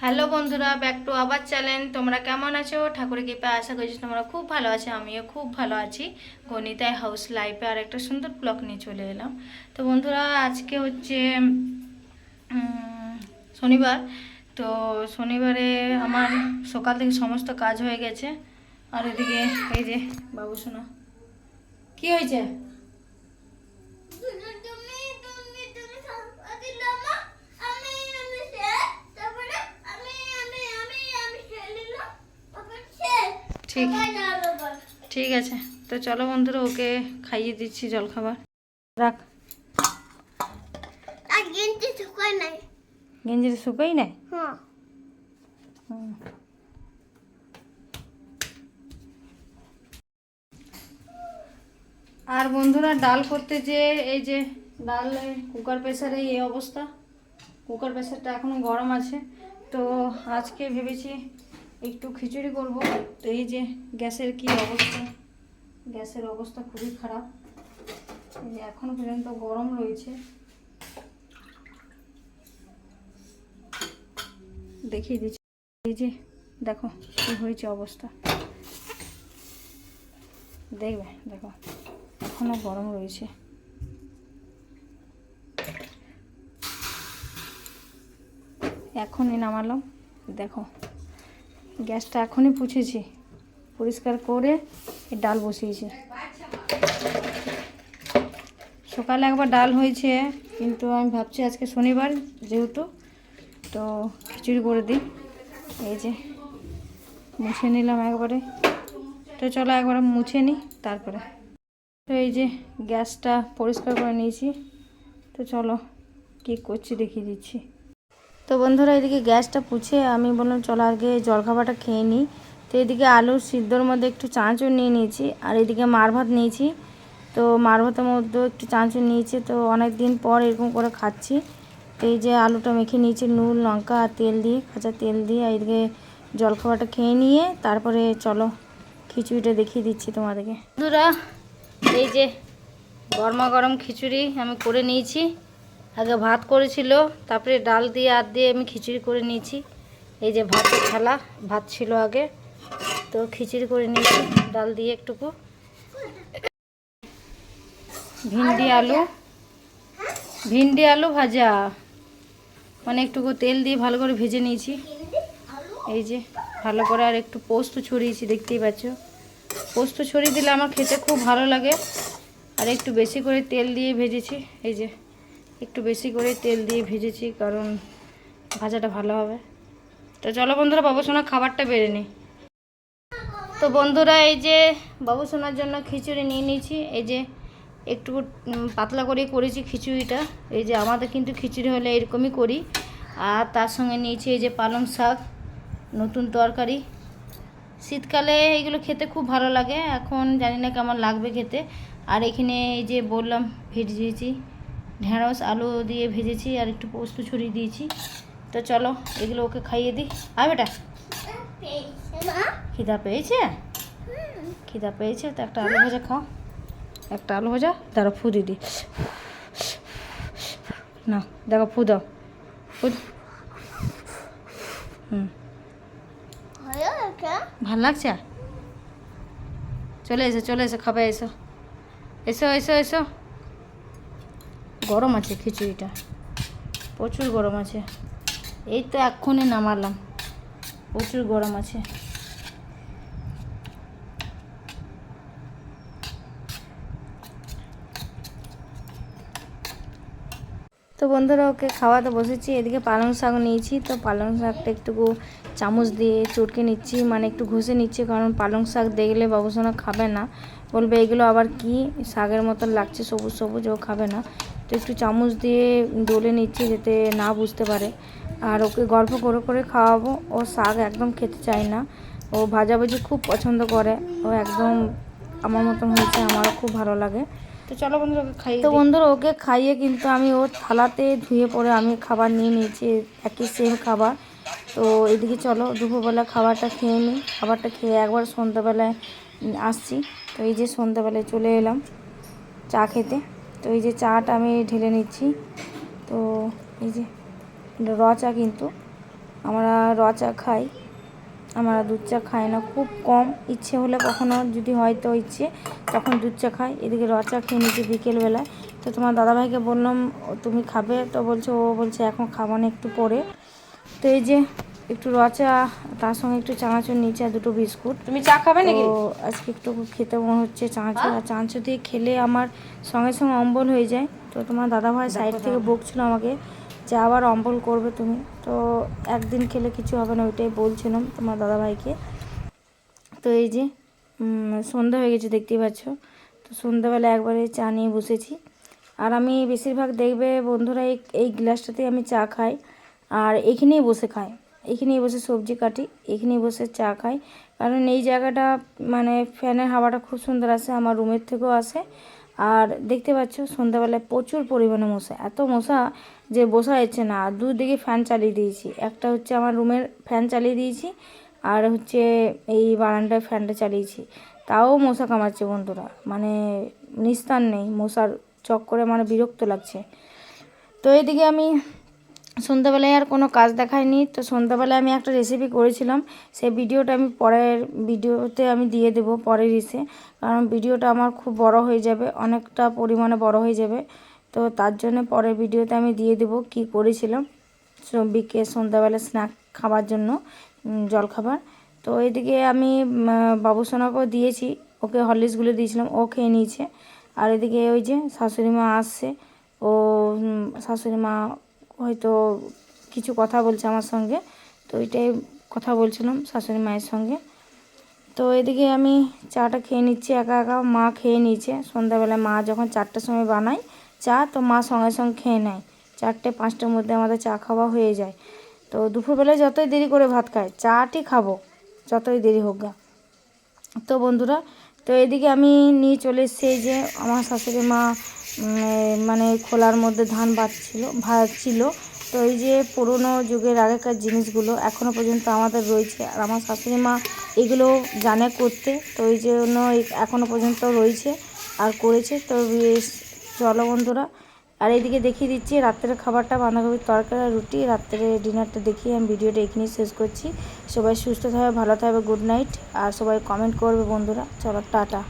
Hello বন্ধুরা back to আবার channel তোমরা কেমন আছো? ঠাকুরের কৃপা আশা করছি তোমরা খুব ভালো আছো, আমিও খুব ভালো আছি। গণিতায় হাউস লাইফে আর একটা সুন্দর ব্লগ নিয়ে চলে এলাম। তো বন্ধুরা, আজকে হচ্ছে শনিবার। তো শনিবারে আমার সকাল থেকে সমস্ত কাজ হয়ে গেছে। আর এদিকে, এই যে, বাবু শোনা। কী হয়েছে তুমি তুমি তুমি সম্পদ দিলে মা আমি আমি সে তারপরে আমি আমি আমি আমি খেলিলাম তারপর সে ঠিক। ঠিক আছে। তো চলো বন্ধুরা ওকে খাইয়ে দিচ্ছি জলখাবার। রাখ। গেঞ্জিটা শুকাই নাই? হ্যাঁ। আর বন্ধুরা ডাল করতে যে এই যে ডাল কুকার প্রেসারে এই অবস্থা। কুকার প্রেসারটা এখনও গরম আছে। তো আজকে ভেবেছি একটু খিচুড়ি করব। তো এই যে গ্যাসের কি অবস্থা? গ্যাসের অবস্থা খুবই খারাপ। এই যে এখনও পর্যন্ত গরম রয়েছে। দেখিয়ে দিচ্ছি। এই যে দেখো কি হয়েছে অবস্থা। দেখবে, দেখো, এখনও গরম রয়েছে। এখনই নামালাম। দেখো গ্যাসটা এখনই পুছেছি। পরিষ্কার করে ডাল বসিয়েছি। সকালে একবার ডাল হয়েছে, কিন্তু আমি ভাবছি আজকে শনিবার যেহেতু, তো খিচুড়ি করে দিই। এই যে মুছে নিলাম একবারে। তো চলো একবার মুছে নিই তারপরে। তো এই যে গ্যাসটা পরিষ্কার করে নিয়েছি। তো চলো কি করছি দেখিয়ে দিচ্ছি। তো বন্ধুরা, এদিকে গ্যাসটা পুছে আমি বললাম, চলো আগে জলখাবারটা খেয়ে নিই। তো এদিকে আলু সিদ্ধর মধ্যে একটু চাঁচও নিয়ে নিয়েছি, আর এদিকে মার ভাত নিয়েছি। তো মার ভাতের মধ্যেও একটু চাঁচও নিয়েছি, তো অনেক দিন পর এরকম করে খাচ্ছি। তো এই যে আলুটা মেখে নিয়েছি, নুন, লঙ্কা আর তেল দিয়ে, কাঁচা তেল দিয়ে এদিকে জলখাবারটা খেয়ে নিয়ে তারপরে চলো খিচুড়িটা দেখিয়ে দিচ্ছি তোমাদেরকে। বন্ধুরা, এই যে গরমা গরম খিচুড়ি আমি করে নিয়েছি। আগে ভাত করেছিল, তারপরে ডাল দিয়ে আর দিয়ে আমি খিচুড়ি করে নিয়েছি। এই যে ভাতের থালা, ভাত ছিল আগে, তো খিচুড়ি করে নিয়েছি, ডাল দিয়ে একটুকু। ভিন্ডি আলু ভিন্ডি আলু ভাজা। মানে একটুকু তেল দিয়ে ভালো করে ভেজে নিয়েছি। এই যে ভালো করে আর একটু পোস্ত ছড়িয়েছি, দেখতেই পাচ্ছ। পোস্ত ছড়িয়ে দিলে আমার খেতে খুব ভালো লাগে। আর একটু বেশি করে তেল দিয়ে ভেজেছি, এই যে। একটু বেশি করে তেল দিয়ে ভেজেছি, কারণ ভাজাটা ভালো হবে। তো চলো বন্ধুরা, বাবু সোনা খাবারটা বেড়ে নিই। তো বন্ধুরা, এই যে বাবু সোনার জন্য খিচুড়ি নিয়ে নিয়েছি। এই যে একটু পাতলা করে করেছি খিচুড়িটা। এই যে আমাদের কিন্তু খিচুড়ি হলে এরকমই করি। আর তার সঙ্গে নিয়েছি এই যে পালং শাক, নতুন তরকারি। শীতকালে এগুলো খেতে খুব ভালো লাগে। এখন জানি না কেমন লাগবে খেতে। আর এখানে এই যে বললাম ভেজেছি ঢেঁড়স, আলু দিয়ে ভেজেছি আর একটু পোস্ত ছড়িয়ে দিয়েছি। তো চলো, এগুলো ওকে খাইয়ে দিই। আর বেটা। খিদা পেয়েছে? খিদা পেয়েছে? তো একটা আলু ভাজা খাও। একটা আলু ভাজা, দাঁড়া, ফু দিদি না, দেখো, ফু দাও। ফু। হুম। ভালো লাগছে? চলে এসো চলে এসো, খাবে, এসো। এসো এসো এসো। গরম আছে খিচুড়িটা। প্রচুর গরম আছে। এই তো এক্ষুনি নামালাম। প্রচুর গরম আছে। তো বন্ধুরা, ওকে খাওয়াতে বসেছি। এদিকে পালং শাক নিয়েছি। তো পালং শাকটা একটুকু চামচ দিয়ে চটকে নিচ্ছি মানে একটু ঘষে নিচ্ছি, কারণ পালং শাক দেখলে বাবুসোনা খাবে না। বলবে, এগুলো আবার কি? শাকের মতন লাগছে, সবুজ সবুজ, ও খাবে না। তো একটু চামচ দিয়ে ডলে নিচ্ছি যাতে না বুঝতে পারে। আর ওকে গল্প করে করে খাওয়াবো। ও শাক একদম খেতে চায় না। ও ভাজাভুজি খুব পছন্দ করে। ও একদম আমার মতন হয়েছে আমারও খুব ভালো লাগে। তো চলো বন্ধুরা ওকে খাইয়ে তো বন্ধুরা ওকে খাইয়ে কিন্তু আমি ওর থালাতে ধুয়ে পরে আমি খাবার নিয়ে নিয়েছি একই সেম খাবার। তো এদিকে চলো দুপুরবেলা খাবারটা খেয়ে নিই। খাবারটা খেয়ে একবার সন্ধ্যাবেলায় আসছি। তো এই যে সন্ধ্যাবেলায় চলে এলাম চা খেতে। তো এই যে চাটা আমি ঢেলে নিচ্ছি। তো এই যে র চা কিন্তু আমরা র চা খাই আমরা দুধ চা খাই না খুব কম। ইচ্ছে হলে কখনো যদি হয়তো ইচ্ছে তখন দুধ চা খাই। এদিকে র চা খেয়ে নিচ্ছি বিকেলবেলায় তো তোমার দাদাভাইকে বললাম "ও, তুমি খাবে? তো বলছে ও বলছে এখন খাব না একটু পরে। তো এই যে একটু র চা তার সঙ্গে একটু চানাচুর নিচে আর দুটো বিস্কুট। তুমি চা খাবে নাকি? তো আজকে একটু খেতে মনে হচ্ছে চাঁচো আর চাঁচো দিয়ে খেলে আমার সঙ্গে সঙ্গে অম্বল হয়ে যায়। তো তোমার দাদাভাই সাইড থেকে বকছিল আমাকে যে আবার অম্বল করবে তুমি। তো একদিন খেলে কিছু হবে না ওইটাই বলছিলাম তোমার দাদাভাইকে। তো এই যে সন্ধ্যা হয়ে গেছে দেখতেই পাচ্ছ। তো সন্ধ্যাবেলা একবারে চা নিয়ে বসেছি। আর আমি বেশিরভাগ দেখবে বন্ধুরা এই এই গ্লাসটাতে আমি চা খাই। আর এখানেই বসে খাই এখানেই বসে সবজি কাটি এখানেই বসে চা খাই। কারণ এই জায়গাটা মানে ফ্যানের হাওয়াটা খুব সুন্দর আসে, আমার রুমের থেকেও আসে। আর দেখতে পাচ্ছ, সন্ধ্যাবেলায় প্রচুর পরিমাণে মশা, এত মশা যে বসা যাচ্ছে না। আর দুদিকে ফ্যান চালিয়ে দিয়েছি, একটা হচ্ছে আমার রুমের ফ্যান চালিয়ে দিয়েছি, আর হচ্ছে এই বারান্দায় ফ্যানটা চালিয়েছি। তাও মশা কামাচ্ছে বন্ধুরা মানে নিস্তার নেই, মশার চক্করে মানে বিরক্ত লাগছে। তো এদিকে আমি সন্ধ্যাবেলায় আর কোনো কাজ দেখাইনি তো সন্ধ্যাবেলায় আমি একটা রেসিপি করেছিলাম। সেই ভিডিওটা আমি পরের ভিডিওতে আমি দিয়ে দেবো, পরের ইসে কারণ ভিডিওটা আমার খুব বড় হয়ে যাবে, অনেকটা পরিমাণে বড় হয়ে যাবে। তো তার জন্য পরের ভিডিওতে আমি দিয়ে দেবো কি করেছিলাম। বিকে সন্ধ্যাবেলা স্ন্যাক খাবার জন্য জলখাবার। তো এদিকে আমি বাবুসোনাকেও দিয়েছি। ওকে হরলিক্সগুলো দিয়েছিলাম, ও খেয়ে নিয়েছে। আর এদিকে ওই যে শাশুড়ি মা আসছে, ও শাশুড়ি মা হয়তো কিছু কথা বলছে আমার সঙ্গে। তো ওইটাই কথা বলছিলাম শাশুড়ি মায়ের সঙ্গে। তো এদিকে আমি চাটা খেয়ে নিচ্ছি, একা একা মা খেয়ে নিয়েছে। সন্ধ্যাবেলায় মা যখন চারটার সময় বানায় চা, তো মা সঙ্গে সঙ্গে খেয়ে নেয়। চারটে, পাঁচটার মধ্যে আমাদের চা খাওয়া হয়ে যায়। তো দুপুরবেলায় যতই দেরি করে ভাত খায়, চাটি খাব, যতই দেরি হোক গা। তো বন্ধুরা তো এদিকে আমি নিয়ে চলে এসেছি যে আমার শাশুড়ি মা মানে খোলার মধ্যে ধান বাঁচছিল, ভাজছিল। তো এই যে পুরনো যুগের আগেকার জিনিসগুলো এখনও পর্যন্ত আমাদের রয়েছে। আর আমার শাশুড়ি মা এগুলো জানে করতে, তো এই জন্য এখনও পর্যন্ত রয়েছে আর করেছে। তো চলো বন্ধুরা আর এইদিকে দেখিয়ে দিচ্ছি, রাত্রের খাবারটা, বাঁধাকপির তরকারি আর রুটি। রাত্রে ডিনারটা দেখিয়ে আমি ভিডিওটা এখানেই শেষ করছি। সবাই সুস্থ থাকবে, ভালো থাকবে গুড নাইট আর সবাই কমেন্ট করবে বন্ধুরা। চলো, টাটা।